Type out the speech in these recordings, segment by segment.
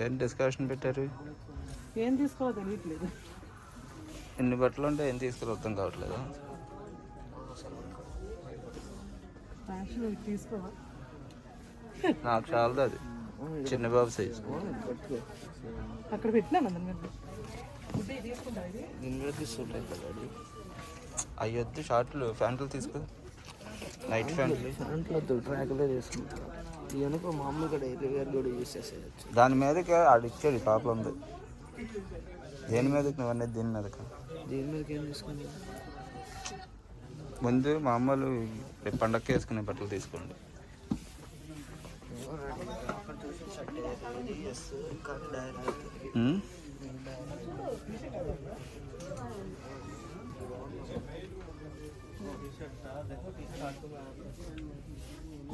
ఏం డిస్కషన్ పెట్టారు? ఏం తీసుకోవాలో తెలియట్లేదు. ఎన్ని బట్టలు ఉంటే ఏం తీసుకుని అర్థం కావట్లేదు? నాకు చాలదు అది. చిన్న బాబు సైజ్ అక్కడ పెట్టినాను తీసుకుంటా దీని మీద తీసుకుంటాయి కదా షార్ట్లు ప్యాంట్లు తీసుకో. నైట్ ప్యాంట్లు దాంట్లో ట్రాక్లో చేసుకుంటారు ఈ వెనుక మామూలుగా డైలీ వేర్ కూడా యూస్ చేసేయచ్చు. దాని మీదకి ఆడు ఇచ్చాడు పాప ఉంది. దేని మీదకి నువ్వు అనేది దీని మీదకి? దీని మీదకి ఏం తీసుకుంటారు ముందు మామూలు రేపు పండగకి వేసుకునే బట్టలు తీసుకోండి?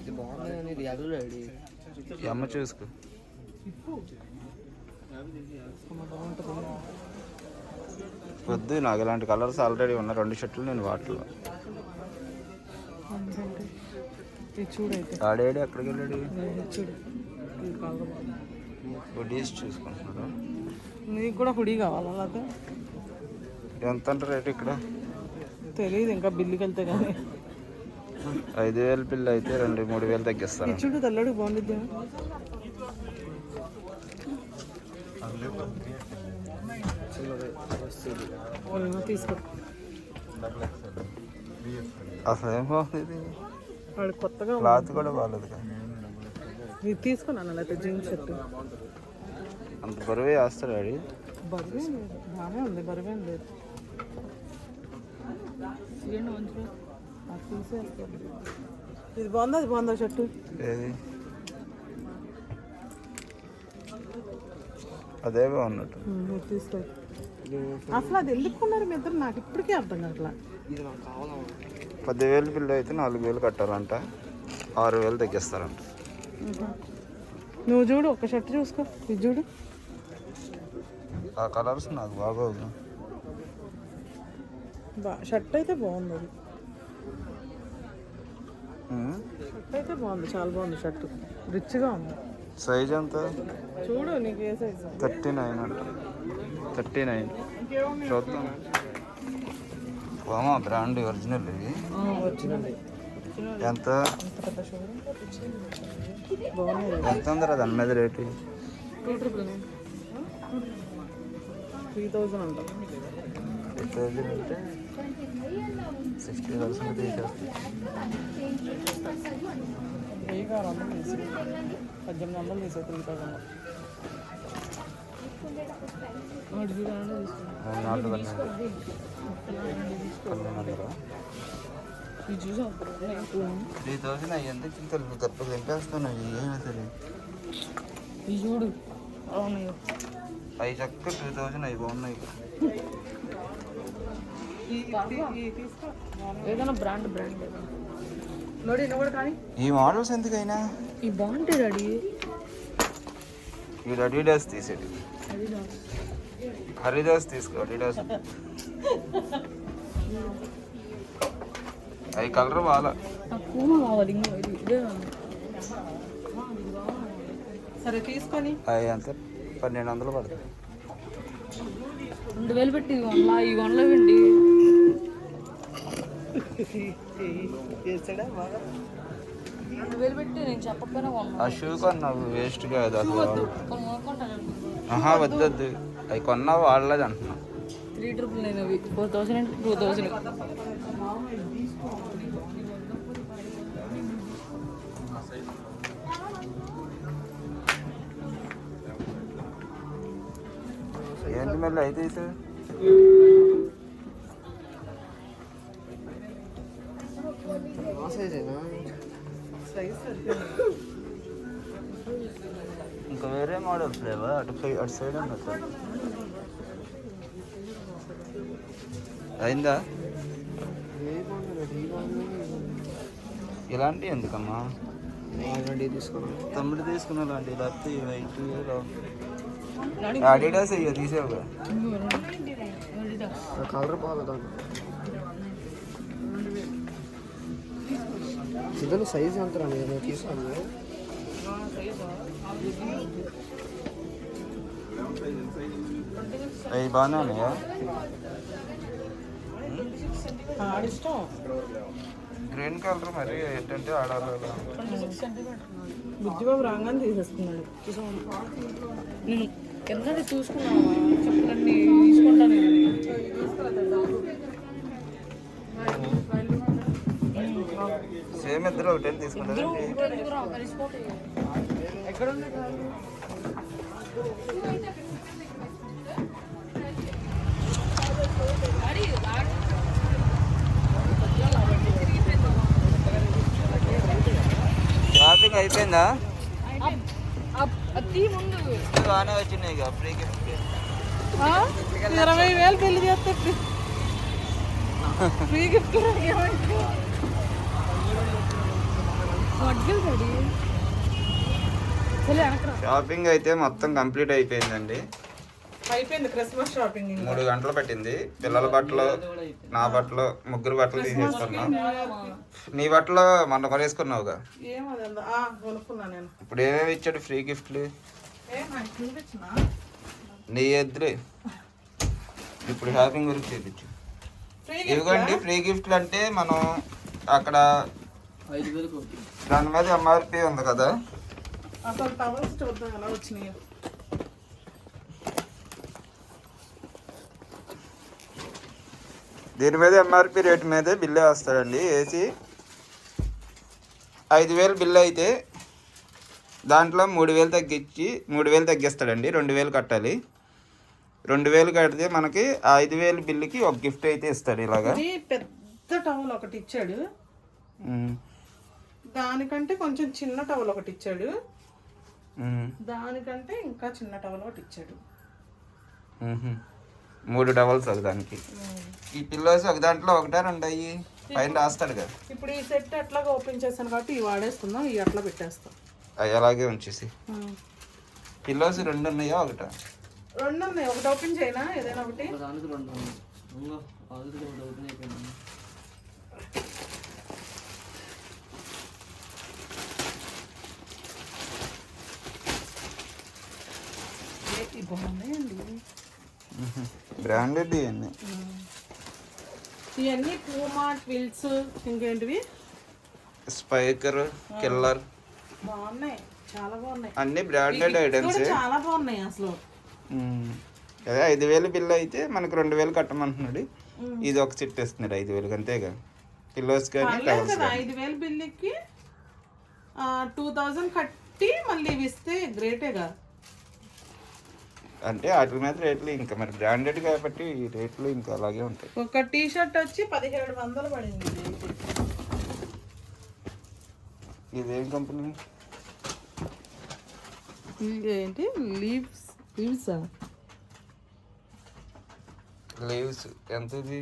ఇది బాగుంది. కానీ ఇది అమ్మ చూసుకో. వద్దు నాకు ఇలాంటి కలర్స్ ఆల్రెడీ ఉన్న రెండు షర్ట్లు నేను వాటిలో ఆడేడి ఎక్కడికి వెళ్ళాడు. బుడ్డీస్ చూసుకుంటున్నాడు. నీకు కూడా హుడీ కావాలా ఎంత అంట రేట్ ఇక్కడ? తెలియదు ఇంకా బిల్లుకి వెళ్తే కానీ ఐదు వేలు బిల్లు అయితే రెండు మూడు వేలు తగ్గిస్తారు ఇది చూడు తెల్లడు బాగుండిద్ది తీసుకో. అసలు ఏం బాగుంది వాడు కొత్తగా. క్లాత్ కూడా బాగాలేదు. ఇది తీసుకున్నాను అయితే జీన్స్ షర్ట్ అంత బరువే వేస్తాడు ఆడి బరువే బాగానే ఉంది బరువేం లేదు ఇది బాగుందా? అది బాగుందా షర్టు? ఏది? అదే బాగున్నట్టు. తీసుకో. అసలు అది ఎందుకు కొన్నారు మీ ఇద్దరు? నాకు ఇప్పటికీ అర్థం కావట్లా. పదివేలు బిల్లు అయితే నాలుగు వేలు కట్టాలంట. ఆరు వేలు తగ్గిస్తారంట నువ్వు చూడు ఒక షర్ట్ చూసుకో. ఇది చూడు. ఆ కలర్స్ నాకు బాగోదు. బా షర్ట్ అయితే బాగుంది అది. షర్ట్ అయితే బాగుంది చాలా బాగుంది షర్ట్. రిచ్గా ఉంది. సైజ్ ఎంత? చూడు నీకు ఏ సైజు? థర్టీ నైన్ అంట. Thirty nine. చూద్దాం. వామా బ్రాండ్ ఒరిజినల్ ఇవి వచ్చింది ఎంత? ఎంత ఉందిరా దాని మీద రేటు? త్రీ థౌజండ్ అంటే? సిక్స్టీ థౌసండ్ తీసేస్తాయి పద్దెనిమిది వందలు తీసే త్రీ థౌజండ్ అడిగి తీసుకున్నాను మూడు నాలుగు త్రీ థౌజండ్ అయ్యింది చింతలు తప్ప తింపేస్తాను అవి ఏమీ తెలియదు ఇది చూడు అవునాయి అవి చక్క త్రీ థౌజండ్ అవి బాగున్నాయి ఏదైనా బ్రాండ్ బ్రాండ్ ఈ మోడల్స్ ఎందుకైనా? ఈ బాగుంటాయి డాడీ ఈ అడిడాస్ తీసేది హరిదాస్ తీసుకో అడిడాస్ అవి కలర్ బాగా కావాలి సరే తీసుకొని. అవి అంత పన్నెండు వందలు పడతాయి రెండు వేలు పెట్టి వన్లా ఈ వన్లో వెండి రెండు వేలు పెట్టి నేను చెప్పకపోయినా కొన్నా. ఆ షూ కొన్నావు వేస్ట్ కాదు కొనుక్కుంటాను ఆహా వద్దొద్దు అవి కొన్నావు వాడలేదు అంటున్నా త్రీ ట్రిపుల్ నైన్ అవి. ఫోర్ థౌసండ్ అంటే టూ థౌసండ్ మళ్ళీ అయితే సార్ ఇంకా వేరే మోడల్స్ లేవా? అటు అటు సైడ్ ఉన్నట్టు అయిందా? ఇలాంటివి ఎందుకమ్మా? తమ్ముడు తీసుకున్న లాంటి లేకపోతే వైట్ అడిడాస్ అయ్యో తీసేవు ఆ కలర్ బాగుంది ఇద్దరు సైజ్ ఎంత రా నేను తీసుకోను అవి బాగానే ఉన్నాయా ఆడిష్టం గ్రీన్ కలర్ మరి ఏంటంటే ఆడాలి బుజ్జిబాబు రాగానే తీసేసుకున్నాడు. నేను కింద చూసుకున్నావా? చెప్పులన్నీ తీసుకుంటాను సేమ్ ఇద్దరు ఒకటే తీసుకుంటారండి ఎక్కడ అయిపోయిందా అతి ముందు బాగానే వచ్చినాయి ఇక ఫ్రీ గిఫ్ట్ ఇరవై వేలు పెళ్ళి చేస్తే ఫ్రీ. గిఫ్ట్ షాపింగ్ అయితే మొత్తం కంప్లీట్ అయిపోయిందండి. అయిపోయింది క్రిస్మస్ షాపింగ్ మూడు గంటలు పట్టింది. పిల్లల బట్టలు నా బట్టలు ముగ్గురు బట్టలు తీసేసుకున్నాం. నీ బట్టలు మొన్న కొనేసుకున్నావుగా? ఇప్పుడు ఏమేమి ఇచ్చాడు ఫ్రీ గిఫ్ట్లు? నీ ఎదురే ఇప్పుడు షాపింగ్ గురించి చూపించు. ఫ్రీ ఇదిగోండి ఫ్రీ గిఫ్ట్లు అంటే మనం అక్కడ దాని మీద ఎంఆర్పి ఉంది కదా? అసలు టవల్స్ చూద్దాం ఎలా వచ్చినాయి. దీని మీద ఎంఆర్పి రేట్ మీదే బిల్లు వేస్తాడండి వేసి ఐదు వేలు బిల్లు అయితే దాంట్లో మూడు వేలు తగ్గించి మూడు వేలు తగ్గిస్తాడండి రెండు వేలు కట్టాలి. రెండు వేలు కడితే మనకి ఐదు వేలు బిల్లుకి ఒక గిఫ్ట్ అయితే ఇస్తాడు ఇలాగా. పెద్ద టవల్ ఒకటి ఇచ్చాడు. దానికంటే కొంచెం చిన్న టవల్ ఒకటి ఇచ్చాడు. దానికంటే ఇంకా చిన్న టవల్ ఒకటి ఇచ్చాడు. మూడు డబల్స్ ఒక దానికి. ఈ పిల్లోస్ ఒక దాంట్లో ఒకటా రెండు అయ్యి పైన రాస్తాడు కదా. ఇప్పుడు ఈ సెట్ ఎట్లాగా ఓపెన్ చేశాను కాబట్టి ఇవి వాడేసుకుందాం ఇవి అట్లా పెట్టేస్తాం. అవి అలాగే ఉంచేసి. పిల్లోస్ రెండు ఉన్నాయా ఒకటా? రెండు ఉన్నాయి. ఒకటి ఓపెన్ చేయనా? ఏదైనా ఒకటి? ఒక దానికి రెండు ఓపెన్ అయిపోయింది. బ్రాండెడ్ ఇవన్నీ. ఇవన్నీ పూమా ట్విల్స్ ఇంకేంటివి? Spykar Killer. బాగున్నాయి. చాలా బాగున్నాయి. అన్ని బ్రాండెడ్ ఐటమ్స్ చాలా బాగున్నాయి అసలు. అదే ఐదు వేలు బిల్ అయితే మనకు రెండు వేలు కట్టమంటున్నాడు. ఇది ఒక సెట్ ఇస్తున్నాడు ఐదు వేలు అంతేగా? పిల్లోస్ టవల్స్ కానీ. ఐదు వేలు బిల్లుకి టూ థౌజండ్ కట్టి మళ్ళీ ఇవి ఇస్తే గ్రేటేగా అంటే వాటి మీద రేట్లు ఇంకా మరి బ్రాండెడ్ కాబట్టి ఈ రేట్లు ఇంకా అలాగే ఉంటాయి. ఒక టీ షర్ట్ వచ్చి పదిహేడు వందలు పడింది ఇది. ఇదేం కంపెనీ? ఏంటి లీవ్స్ లీవ్సా లీవ్స్ ఎంత ఇది?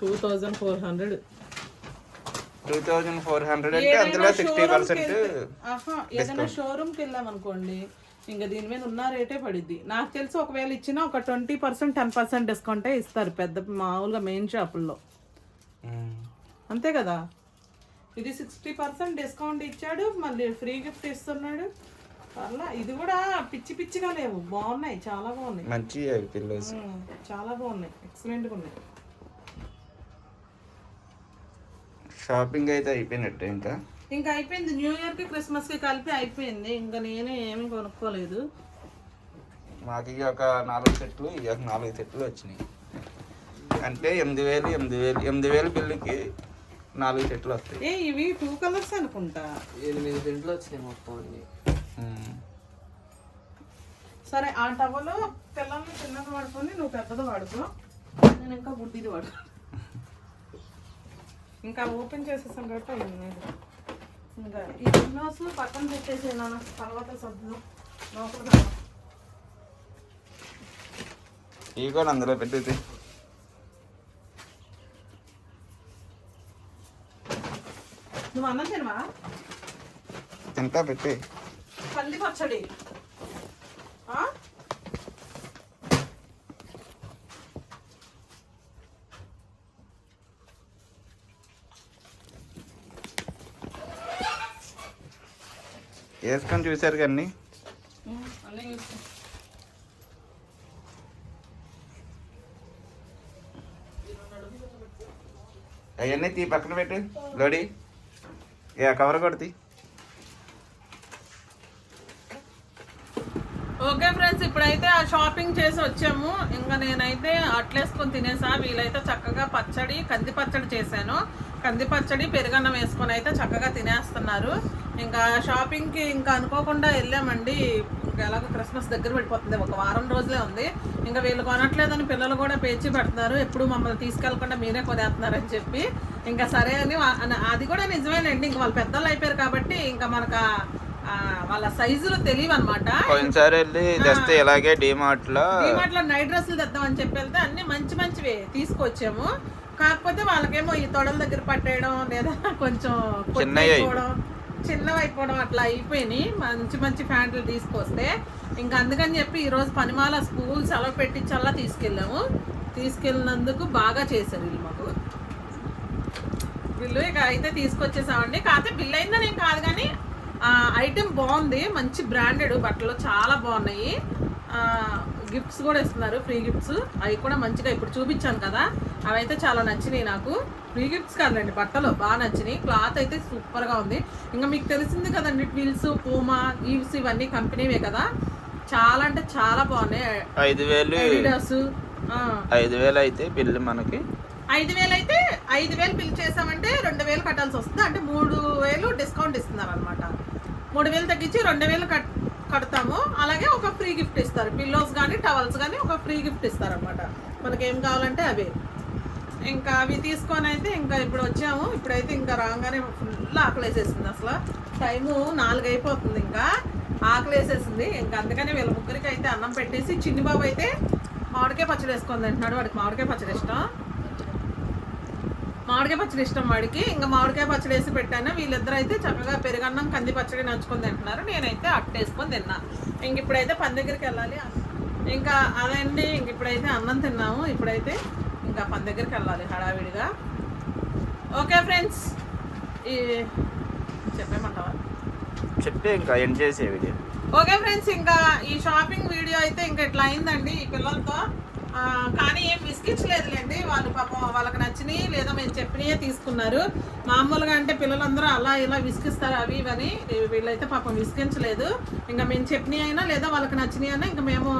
Two thousand four hundred two thousand four hundred అంటే అందులో సిక్స్టీ పర్సెంట్ ఏదైనా షోరూమ్కి వెళ్ళాం అనుకోండి ఇంకా దీని మీద ఉన్న రేటే పడిద్ది. నాకు తెలిసి ఒకవేళ ఇచ్చినా ఒక ట్వంటీ పర్సెంట్ టెన్ పర్సెంట్ డిస్కౌంటే ఇస్తారు పెద్ద మామూలుగా మెయిన్ షాపుల్లో అంతే కదా? ఇది సిక్స్టీ పర్సెంట్ డిస్కౌంట్ ఇచ్చాడు మళ్ళీ ఫ్రీ గిఫ్ట్ ఇస్తున్నాడు. పర్లా ఇది కూడా పిచ్చి పిచ్చిగా లేవు. బాగున్నాయి చాలా బాగున్నాయి. మంచి ఉమ్, చాలా బాగున్నాయి. ఎక్సలెంట్గా ఉన్నాయి. షాపింగ్ అయితే అయిపోయినట్టే ఇంకా? ఇంకా అయిపోయింది. న్యూ ఇయర్కి క్రిస్మస్కి కలిపి అయిపోయింది. ఇంకా నేనే ఏమీ కొనుక్కోలేదు. మాకు ఇక ఒక నాలుగు సెట్లు ఇక ఒక నాలుగు సెట్లు వచ్చినాయి. అంటే ఎనిమిది వేలు ఎనిమిది వేలు ఎనిమిది వేలు బిల్లుకి నాలుగు సెట్లు వస్తాయి. ఏ ఇవి టూ కలర్స్ అనుకుంటా. ఎనిమిది సెంట్లు వచ్చినాయి మొత్తం అన్ని. సరే ఆ టవలో పిల్లల్ని చిన్నది వాడుకొని నువ్వు పెద్దది వాడుకో. నేను ఇంకా బుడ్డిది వాడు ఇంకా ఓపెన్ చేసేసాను కాబట్టి అయింది. ఇంకా ఈ విండోస్ పక్కన పెట్టేసి నాన్న తర్వాత సర్దు లోపల ఇవి కూడా అందులో పెట్టేది నువ్వు అన్నం తినవా? తింటా పెట్టి పల్లి పచ్చడి ఆ? వేసుకొని చూసారు కానీ. అవన్నీ తీ పక్కన పెట్టు లోడి. ఇక కవర్ కొడుతీ ఓకే ఫ్రెండ్స్ ఇప్పుడైతే ఆ షాపింగ్ చేసి వచ్చాము. ఇంకా నేనైతే అట్లేసుకొని తినేసా. వీలైతే చక్కగా పచ్చడి కంది పచ్చడి చేశాను. కంది పచ్చడి పెరుగన్నం వేసుకొని అయితే చక్కగా తినేస్తున్నారు. ఇంకా షాపింగ్కి ఇంకా అనుకోకుండా వెళ్ళామండి. ఇంకా ఎలాగో క్రిస్మస్ దగ్గర పడిపోతుంది ఒక వారం రోజులే ఉంది. ఇంకా వీళ్ళు కొనట్లేదని పిల్లలు కూడా పేచి పెడుతున్నారు. ఎప్పుడు మమ్మల్ని తీసుకెళ్ళకుండా మీరే కొనేస్తున్నారని చెప్పి. ఇంకా సరే అని అది కూడా నిజమేనండి. ఇంకా వాళ్ళు పెద్దలు అయిపోయారు కాబట్టి ఇంకా మనకు వాళ్ళ సైజులు తెలియవు అనమాట పోయినసారి వెళ్ళి తెస్తే ఇలాగే డిమార్ట్లో డిమార్ట్లో నైట్ డ్రెస్సులు తెద్దామని చెప్పి వెళ్తే అన్ని మంచి మంచివి తీసుకొచ్చాము. కాకపోతే వాళ్ళకేమో ఈ తొడల దగ్గర పట్టేయడం లేదా కొంచెం అయిపోవడం చిన్నవి అయిపోవడం అట్లా అయిపోయినాయి. మంచి మంచి ప్యాంట్లు తీసుకొస్తే. ఇంకా అందుకని చెప్పి ఈరోజు పనిమాల స్కూల్ సెలవు పెట్టించల్లా తీసుకెళ్ళాము. తీసుకెళ్ళినందుకు బాగా చేశారు వీళ్ళు మాకు. బిల్లు ఇక అయితే తీసుకొచ్చేసామండి. కాకపోతే బిల్ అయిందని ఏం కాదు కానీ ఐటెం బాగుంది. మంచి బ్రాండెడ్ బట్టలు చాలా బాగున్నాయి. గిఫ్ట్స్ కూడా ఇస్తున్నారు ఫ్రీ గిఫ్ట్స్. అవి కూడా మంచిగా ఇప్పుడు చూపించాను కదా. అవి అయితే చాలా నచ్చినాయి నాకు. ఫ్రీ గిఫ్ట్స్ కాదండి బట్టలు బాగా నచ్చినాయి. క్లాత్ అయితే సూపర్గా ఉంది. ఇంకా మీకు తెలిసింది కదండి ట్విల్స్ పూమా ఈవ్స్ ఇవన్నీ కంపెనీవే కదా. చాలా అంటే చాలా బాగున్నాయి. ఐదు వేలు. ఐదు వేలు అయితే బిల్లు మనకి. ఐదు వేలు అయితే ఐదు వేలు బిల్ చేసామంటే రెండు వేలు కట్టాల్సి వస్తుంది. అంటే మూడు వేలు డిస్కౌంట్ ఇస్తున్నారు అనమాట మూడు వేలు తగ్గించి రెండు వేలు కట్ కడతాము. అలాగే ఒక ఫ్రీ గిఫ్ట్ ఇస్తారు. పిల్లోస్ కానీ టవల్స్ కానీ ఒక ఫ్రీ గిఫ్ట్ ఇస్తారు అనమాట మనకి ఏం కావాలంటే అవి. ఇంకా అవి తీసుకొని అయితే ఇంకా ఇప్పుడు వచ్చాము. ఇప్పుడైతే ఇంకా రాగానే ఫుల్ ఆకలి వేసేసింది అసలు. టైము నాలుగు అయిపోతుంది ఇంకా. ఆకలి వేసేసింది ఇంకా అందుకని వీళ్ళ ముగ్గురికి అయితే అన్నం పెట్టేసి చిన్ని బాబు అయితే మామిడికాయ పచ్చడి వేసుకొని తింటున్నాడు వాడికి. మామిడికాయ పచ్చడి ఇష్టం. మామిడికాయ పచ్చడి ఇష్టం వాడికి. ఇంకా మామిడికాయ పచ్చడి వేసి పెట్టాను. వీళ్ళిద్దరూ అయితే చక్కగా పెరుగన్నం కంది పచ్చడి నంచుకొని తింటున్నారు. నేనైతే అట్టేసుకొని తిన్నా. ఇంక ఇప్పుడైతే పని దగ్గరికి వెళ్ళాలి. ఇంకా అదండి. ఇంక ఇప్పుడైతే అన్నం తిన్నాము. ఇప్పుడైతే ఇంకా పని దగ్గరికి వెళ్ళాలి హడావిడిగా. Okay friends. ఈ చెప్పేమంటావా? చెప్పి ఇంకా ఎండ్ చేసే వీడియో ఓకే ఫ్రెండ్స్ ఇంకా ఈ షాపింగ్ వీడియో అయితే ఇంకా ఇట్లా అయిందండి ఈ పిల్లలతో. కానీ ఏం విసిగించలేదులేండి వాళ్ళు పాపం వాళ్ళకి నచ్చినాయి లేదా మేము చెప్పినయే తీసుకున్నారు. మామూలుగా అంటే పిల్లలందరూ అలా ఇలా విసిగిస్తారు అవి ఇవని. వీళ్ళైతే పాపం విసిగించలేదు. ఇంకా మేము చెప్పినవి అయినా లేదా వాళ్ళకి నచ్చినవి అయినా ఇంకా మేము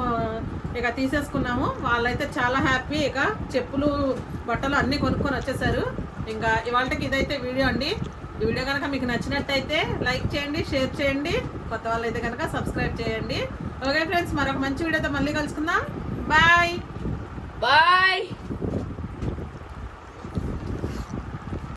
ఇక తీసేసుకున్నాము. వాళ్ళైతే చాలా హ్యాపీ ఇక చెప్పులు బట్టలు అన్నీ కొనుక్కొని వచ్చేసారు. ఇంకా ఇవాళకి ఇదైతే వీడియో అండి. ఈ వీడియో కనుక మీకు నచ్చినట్టయితే లైక్ చేయండి షేర్ చేయండి. కొత్త వాళ్ళైతే కనుక సబ్స్క్రైబ్ చేయండి. ఓకే ఫ్రెండ్స్ మరొక మంచి వీడియోతో మళ్ళీ కలుసుకుందాం. Bye!